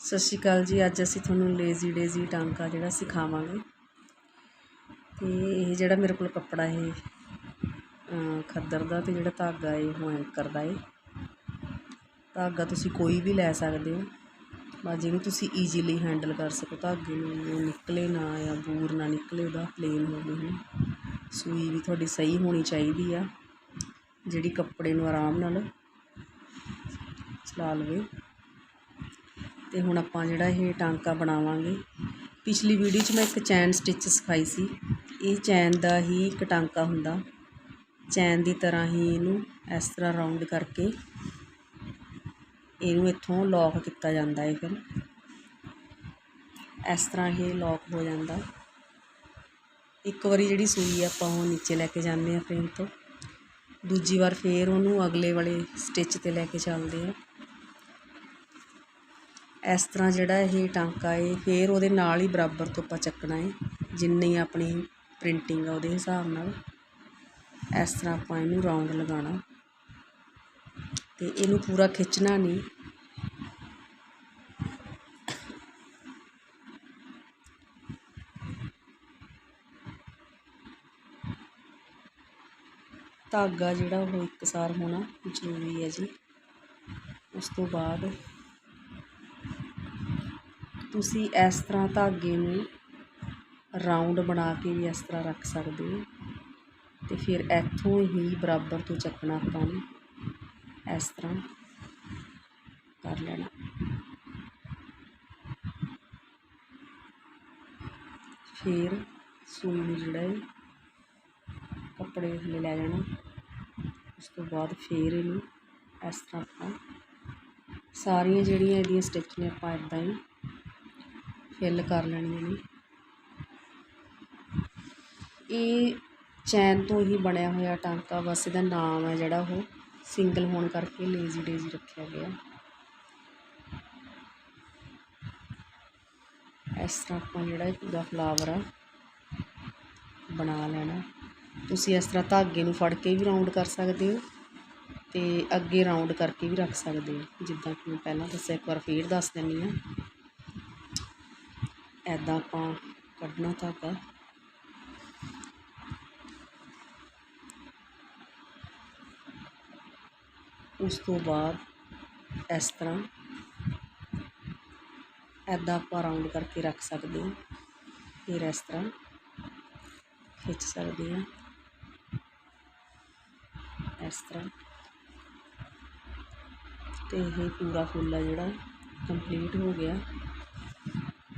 ਸਤਿ ਸ਼੍ਰੀ ਅਕਾਲ ਜੀ। ਅੱਜ ਅਸੀਂ ਤੁਹਾਨੂੰ ਲੇਜ਼ੀ ਡੇਜ਼ੀ ਟਾਂਕਾ ਜਿਹੜਾ ਸਿਖਾਵਾਂਗੇ। ਤੇ ਇਹ ਜਿਹੜਾ ਮੇਰੇ ਕੋਲ ਕੱਪੜਾ ਇਹ ਅ, ਖੱਦਰ ਦਾ ਤੇ ਜਿਹੜਾ ਧਾਗਾ ਇਹ ਉਹ ਐਂਕਰ ਦਾ ਏ। ਧਾਗਾ ਤੁਸੀਂ ਕੋਈ ਵੀ ਲੈ ਸਕਦੇ ਹੋ। ਬਸ ਜਿਹਨੂੰ ਤੁਸੀਂ ਈਜ਼ੀਲੀ ਹੈਂਡਲ ਕਰ ਸਕੋ। ਧਾਗੇ ਨੂੰ ਨਿਕਲੇ ਨਾ ਜਾਂ ਬੂਰ ਨਾ ਨਿਕਲੇ ਉਹਦਾ ਪਲੇਨ ਹੋਵੇ ਹੈ ਸੂਈ ਵੀ ਤੁਹਾਡੀ ਸਹੀ ਹੋਣੀ ਚਾਹੀਦੀ ਆ। ਜਿਹੜੀ ਕੱਪੜੇ ਨੂੰ ਆਰਾਮ ਨਾਲ ਚਲਾ ਲਵੇ। ਅਤੇ ਹੁਣ ਆਪਾਂ ਜਿਹੜਾ ਇਹ ਟਾਂਕਾ ਬਣਾਵਾਂਗੇ। ਪਿਛਲੀ ਵੀਡੀਓ 'ਚ ਮੈਂ ਇੱਕ ਚੈਨ ਸਟਿਚ ਸਿਖਾਈ ਸੀ। ਇਹ ਚੈਨ ਦਾ ਹੀ ਇੱਕ ਟਾਂਕਾ ਹੁੰਦਾ। ਚੈਨ ਦੀ ਤਰ੍ਹਾਂ ਹੀ ਇਹਨੂੰ ਇਸ ਤਰ੍ਹਾਂ ਰਾਉਂਡ ਕਰਕੇ ਇਹਨੂੰ ਇੱਥੋਂ ਲੌਕ ਕੀਤਾ ਜਾਂਦਾ ਹੈ ਫਿਰ। ਇਸ ਤਰ੍ਹਾਂ ਇਹ ਲੌਕ ਹੋ ਜਾਂਦਾ। ਇੱਕ ਵਾਰੀ ਜਿਹੜੀ ਸੂਈ ਆ, ਆਪਾਂ ਉਹ ਨੀਚੇ ਲੈ ਕੇ ਜਾਂਦੇ ਆ ਫਰੇਮ ਤੋਂ। ਦੂਜੀ ਵਾਰ ਫੇਰ ਉਹਨੂੰ ਅਗਲੇ ਵਾਲੇ ਸਟਿਚ ਤੇ ਲੈ ਕੇ ਚੱਲਦੇ ਆ। ਇਸ ਤਰ੍ਹਾਂ ਜਿਹੜਾ ਇਹ ਟਾਂਕਾ ਹੈ ਫਿਰ ਉਹਦੇ ਨਾਲ ਹੀ ਬਰਾਬਰ ਤੋਂ ਆਪਾਂ ਚੱਕਣਾ ਹੈ ਜਿੰਨੀ ਆਪਣੀ ਪ੍ਰਿੰਟਿੰਗ ਆ ਉਹਦੇ ਹਿਸਾਬ ਨਾਲ। ਇਸ ਤਰ੍ਹਾਂ ਆਪਾਂ ਇਹਨੂੰ ਰਾਊਂਡ ਲਗਾਉਣਾ। ਅਤੇ ਇਹਨੂੰ ਪੂਰਾ ਖਿੱਚਣਾ ਨਹੀਂ। ਧਾਗਾ ਜਿਹੜਾ ਉਹ ਇੱਕਸਾਰ ਹੋਣਾ ਜ਼ਰੂਰੀ ਹੈ ਜੀ। ਉਸ ਤੋਂ ਬਾਅਦ ਤੁਸੀਂ ਇਸ ਤਰ੍ਹਾਂ ਧਾਗੇ ਨੂੰ ਰਾਊਂਡ ਬਣਾ ਕੇ ਵੀ ਇਸ ਤਰ੍ਹਾਂ ਰੱਖ ਸਕਦੇ ਹੋ ਅਤੇ ਫਿਰ ਇੱਥੋਂ ਹੀ ਬਰਾਬਰ ਤੋਂ ਚੱਕਣਾ ਆਪਾਂ ਨੇ। ਇਸ ਤਰ੍ਹਾਂ ਕਰ ਲੈਣਾ। ਫਿਰ ਸੂਈ ਨੂੰ ਜਿਹੜਾ ਹੈ ਕੱਪੜੇ ਥੱਲੇ ਲੈ ਜਾਣਾ। ਉਸ ਤੋਂ ਬਾਅਦ ਫਿਰ ਇਹਨੂੰ ਇਸ ਤਰ੍ਹਾਂ ਆਪਾਂ ਸਾਰੀਆਂ ਜਿਹੜੀਆਂ ਇਹਦੀਆਂ ਸਟਿਚ ਨੇ ਆਪਾਂ ਇੱਦਾਂ ਹੀ ਫਿਲ ਕਰ ਲੈਣੀਆਂ ਨੇ ਇਹ ਚੈਨ ਤੋਂ ਹੀ ਬਣਿਆ ਹੋਇਆ ਟਾਂਕਾ, ਬਸ ਇਹਦਾ ਨਾਮ ਹੈ ਜਿਹੜਾ ਉਹ, ਸਿੰਗਲ ਹੋਣ ਕਰਕੇ ਲੇਜ਼ੀ ਡੇਜ਼ੀ ਰੱਖਿਆ ਗਿਆ। ਇਸ ਤਰ੍ਹਾਂ ਆਪਾਂ ਜਿਹੜਾ ਪੂਰਾ ਫਲਾਵਰ ਆ, ਬਣਾ ਲੈਣਾ। ਤੁਸੀਂ ਇਸ ਤਰ੍ਹਾਂ ਧਾਗੇ ਨੂੰ ਫੜ ਕੇ ਵੀ ਰਾਉਂਡ ਕਰ ਸਕਦੇ ਹੋ ਤੇ ਅੱਗੇ ਰਾਉਂਡ ਕਰਕੇ ਵੀ ਰੱਖ ਸਕਦੇ ਹੋ, ਜਿੱਦਾਂ ਕਿ ਮੈਂ ਪਹਿਲਾਂ ਦੱਸਿਆ, ਇੱਕ ਵਾਰ ਫੇਰ ਦੱਸ ਦਿੰਦੀ ਹਾਂ। ਐਦਾਂ ਆਪਾਂ ਕੱਢਣਾ ਧਾਗਾ ਉਸ ਤੋਂ ਬਾਅਦ ਇਸ ਤਰ੍ਹਾਂ ਐਦਾਂ ਆਪਾਂ ਰਾਉਂਡ ਕਰਕੇ ਰੱਖ ਸਕਦੇ ਹਾਂ ਫਿਰ ਇਸ ਤਰ੍ਹਾਂ ਖਿੱਚ ਸਕਦੇ ਹਾਂ ਇਸ ਤਰ੍ਹਾਂ ਤੇ ਇਹ ਪੂਰਾ ਫੁੱਲ ਆ ਜਿਹੜਾ ਕੰਪਲੀਟ ਹੋ ਗਿਆ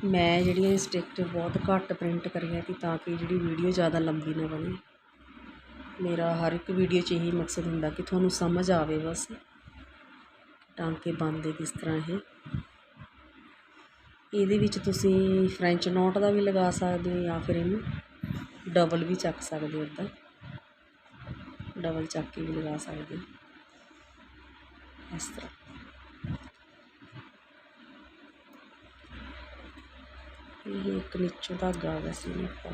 ਮੈਂ ਜਿਹੜੀਆਂ ਸਟਿਕ ਬਹੁਤ ਘੱਟ ਪ੍ਰਿੰਟ ਕਰੀਆਂ ਕਿ ਤਾਂ ਕਿ ਜਿਹੜੀ ਵੀਡੀਓ ਜ਼ਿਆਦਾ ਲੰਬੀ ਨਾ ਬਣੇ। ਮੇਰਾ ਹਰ ਇੱਕ ਵੀਡੀਓ 'ਚ ਇਹੀ ਮਕਸਦ ਹੁੰਦਾ ਕਿ ਤੁਹਾਨੂੰ ਸਮਝ ਆਵੇ ਬਸ। ਟਾਂਕੇ ਬਣਦੇ ਕਿਸ ਤਰ੍ਹਾਂ ਇਹ। ਇਹਦੇ ਵਿੱਚ ਤੁਸੀਂ ਫ੍ਰੈਂਚ ਨੋਟ ਦਾ ਵੀ ਲਗਾ ਸਕਦੇ ਹੋ ਜਾਂ ਫਿਰ ਇਹਨੂੰ ਡਬਲ ਵੀ ਚੱਕ ਸਕਦੇ ਹੋ ਇੱਦਾਂ ਡਬਲ ਚੱਕ ਕੇ ਵੀ ਲਗਾ ਸਕਦੇ ਹੋ। ਇਸ ਤਰ੍ਹਾਂ। ਇਹ ਇੱਕ ਨੀਚੋਂ ਧਾਗਾ ਆ ਗਿਆ ਸੀ ਆਪਾਂ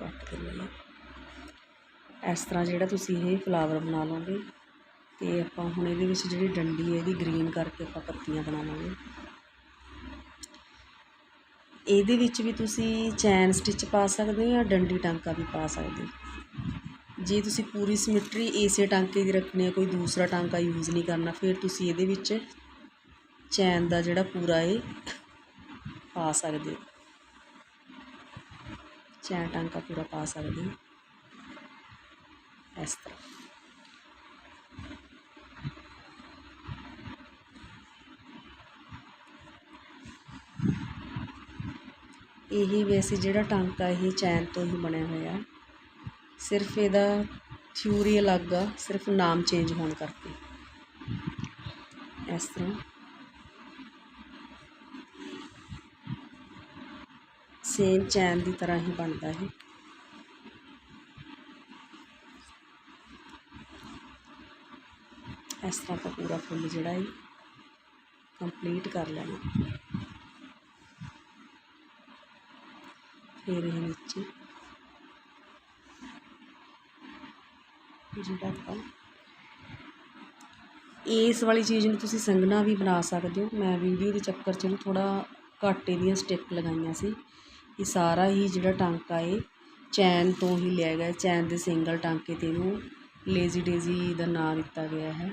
ਕੱਟ ਦਿੰਦੇ ਹਾਂ। ਇਸ ਤਰ੍ਹਾਂ ਜਿਹੜਾ ਤੁਸੀਂ ਇਹ ਫਲਾਵਰ ਬਣਾ ਲਓਗੇ ਤੇ ਆਪਾਂ ਹੁਣ ਇਹਦੇ ਵਿੱਚ ਜਿਹੜੀ ਡੰਡੀ ਹੈ ਇਹਦੀ ਗ੍ਰੀਨ ਕਰਕੇ ਆਪਾਂ ਪੱਤੀਆਂ ਬਣਾਵਾਂਗੇ। ਇਹਦੇ ਵਿੱਚ ਵੀ ਤੁਸੀਂ ਚੈਨ ਸਟਿਚ ਪਾ ਸਕਦੇ ਹੋ ਜਾਂ ਡੰਡੀ ਟਾਂਕਾ ਵੀ ਪਾ ਸਕਦੇ ਹੋ। ਜੇ ਤੁਸੀਂ ਪੂਰੀ ਸਿਮਟਰੀ ਇਸੇ ਟਾਂਕੇ ਦੀ ਰੱਖਣੀ ਹੈ, ਕੋਈ ਦੂਸਰਾ ਟਾਂਕਾ ਯੂਜ਼ ਨਹੀਂ ਕਰਨਾ, ਫਿਰ ਤੁਸੀਂ ਇਹਦੇ ਵਿੱਚ ਚੈਨ ਦਾ ਜਿਹੜਾ ਪੂਰਾ ਇਹ ਪਾ ਸਕਦੇ ਹੋ। ਚੈਨ ਟਾਂਕਾ ਪੂਰਾ ਪਾ ਸਕਦੇ ਹੋ। ਇਸ ਤਰ੍ਹਾਂ। ਇਹੀ ਵੈਸੇ ਜਿਹੜਾ ਟਾਂਕਾ ਇਹ ਚੈਨ ਤੋਂ ਹੀ ਬਣਿਆ ਹੋਇਆ। ਸਿਰਫ ਇਹਦਾ ਥਿਊਰੀ ਅਲੱਗ ਆ, ਸਿਰਫ ਨਾਮ ਚੇਂਜ ਹੋਣ ਕਰਕੇ। ਇਸ ਤਰ੍ਹਾਂ। ਸੇਮ ਚੈਨ ਦੀ ਤਰ੍ਹਾਂ ਹੀ ਬਣਦਾ ਹੈ ਇਸ ਤਰ੍ਹਾਂ ਆਪਾਂ ਪੂਰਾ ਫੁੱਲ ਜਿਹੜਾ ਹੈ ਕੰਪਲੀਟ ਕਰ ਲੈਣਾ। ਫਿਰ ਇਹ ਨੀਚੇ ਜਿਹੜਾ ਆਪਾਂ ਇਸ ਵਾਲੀ ਚੀਜ਼ ਨੂੰ ਤੁਸੀਂ ਸੰਘਣਾ ਵੀ ਬਣਾ ਸਕਦੇ ਹੋ। ਮੈਂ ਵੀਡੀਓ ਦੇ ਚੱਕਰ 'ਚ ਇਹਨੂੰ ਥੋੜ੍ਹਾ ਘੱਟ ਇਹਦੀਆਂ ਸਟਿਪ ਲਗਾਈਆਂ ਸੀ। ਇਹ ਸਾਰਾ ਹੀ ਜਿਹੜਾ ਟਾਂਕਾ ਏ, ਚੈਨ ਤੋਂ ਹੀ ਲਿਆ ਗਿਆ ਚੈਨ ਦੇ ਸਿੰਗਲ ਟਾਂਕੇ 'ਤੇ ਇਹਨੂੰ ਲੇਜ਼ੀ ਡੇਜ਼ੀ ਦਾ ਨਾਂ ਦਿੱਤਾ ਗਿਆ ਹੈ।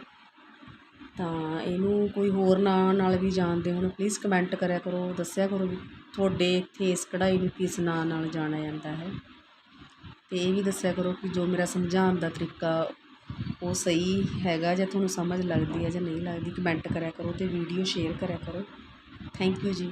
ਤਾਂ ਇਹਨੂੰ ਕੋਈ ਹੋਰ ਨਾਂ ਨਾਲ ਵੀ ਜਾਣਦੇ ਹੋਣ ਪਲੀਜ਼ ਕਮੈਂਟ ਕਰਿਆ ਕਰੋ, ਦੱਸਿਆ ਕਰੋ ਵੀ ਤੁਹਾਡੇ ਇੱਥੇ ਇਸ ਕਢਾਈ ਨੂੰ ਕਿਸ ਨਾਂ ਨਾਲ ਜਾਣਿਆ ਜਾਂਦਾ ਹੈ। ਅਤੇ ਇਹ ਵੀ ਦੱਸਿਆ ਕਰੋ ਕਿ ਜੋ ਮੇਰਾ ਸਮਝਾਉਣ ਦਾ ਤਰੀਕਾ ਉਹ ਸਹੀ ਹੈਗਾ ਜਾਂ ਤੁਹਾਨੂੰ ਸਮਝ ਲੱਗਦੀ ਹੈ ਜਾਂ ਨਹੀਂ ਲੱਗਦੀ ਕਮੈਂਟ ਕਰਿਆ ਕਰੋ ਅਤੇ ਵੀਡੀਓ ਸ਼ੇਅਰ ਕਰਿਆ ਕਰੋ। ਥੈਂਕ ਯੂ ਜੀ।